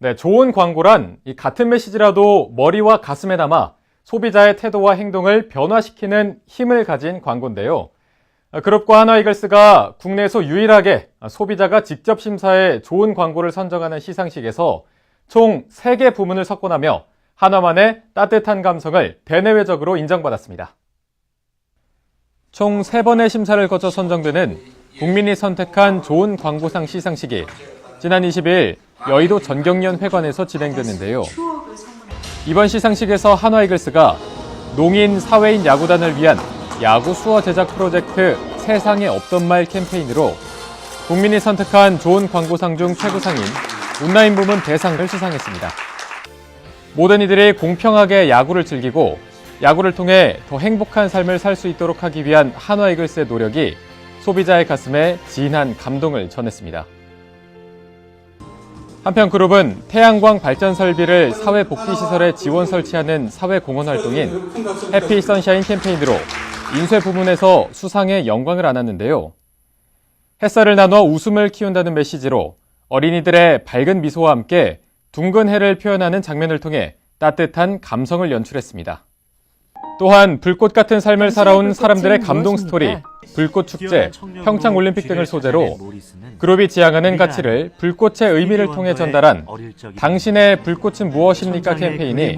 네, 좋은 광고란 이 같은 메시지라도 머리와 가슴에 담아 소비자의 태도와 행동을 변화시키는 힘을 가진 광고인데요. 아, 그룹과 하나이글스가 국내에서 유일하게 소비자가 직접 심사해 좋은 광고를 선정하는 시상식에서 총 3개 부문을 석권하며 하나만의 따뜻한 감성을 대내외적으로 인정받았습니다. 총 3번의 심사를 거쳐 선정되는 국민이 선택한 좋은 광고상 시상식이 지난 20일 여의도 전경련 회관에서 진행됐는데요. 이번 시상식에서 한화이글스가 농인 사회인 야구단을 위한 야구 수어 제작 프로젝트 세상에 없던 말 캠페인으로 국민이 선택한 좋은 광고상 중 최고상인 온라인 부문 대상을 수상했습니다. 모든 이들이 공평하게 야구를 즐기고 야구를 통해 더 행복한 삶을 살 수 있도록 하기 위한 한화이글스의 노력이 소비자의 가슴에 진한 감동을 전했습니다. 한편 그룹은 태양광 발전 설비를 사회 복지 시설에 지원 설치하는 사회 공헌 활동인 해피 선샤인 캠페인으로 인쇄 부문에서 수상에 영광을 안았는데요. 햇살을 나눠 웃음을 키운다는 메시지로 어린이들의 밝은 미소와 함께 둥근 해를 표현하는 장면을 통해 따뜻한 감성을 연출했습니다. 또한 불꽃 같은 삶을 살아온 사람들의 감동 스토리, 불꽃 축제, 평창 올림픽 등을 소재로 그룹이 지향하는 가치를 불꽃의 의미를 통해 전달한 당신의 불꽃은 무엇입니까 캠페인이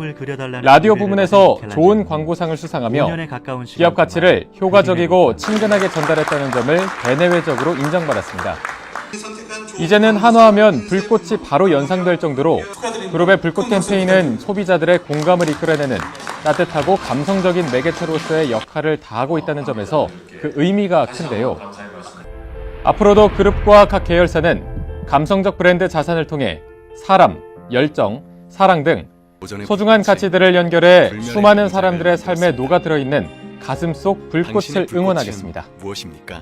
라디오 부문에서 좋은 광고상을 수상하며 기업 가치를 효과적이고 친근하게 전달했다는 점을 대내외적으로 인정받았습니다. 이제는 한화하면 불꽃이 바로 연상될 정도로 그룹의 불꽃 캠페인은 소비자들의 공감을 이끌어내는 따뜻하고 감성적인 매개체로서의 역할을 다하고 있다는 점에서 그 의미가 큰데요. 앞으로도 그룹과 각 계열사는 감성적 브랜드 자산을 통해 사람, 열정, 사랑 등 소중한 가치들을 연결해 수많은 사람들의 삶에 녹아들어 있는 가슴 속 불꽃을 응원하겠습니다. 무엇입니까?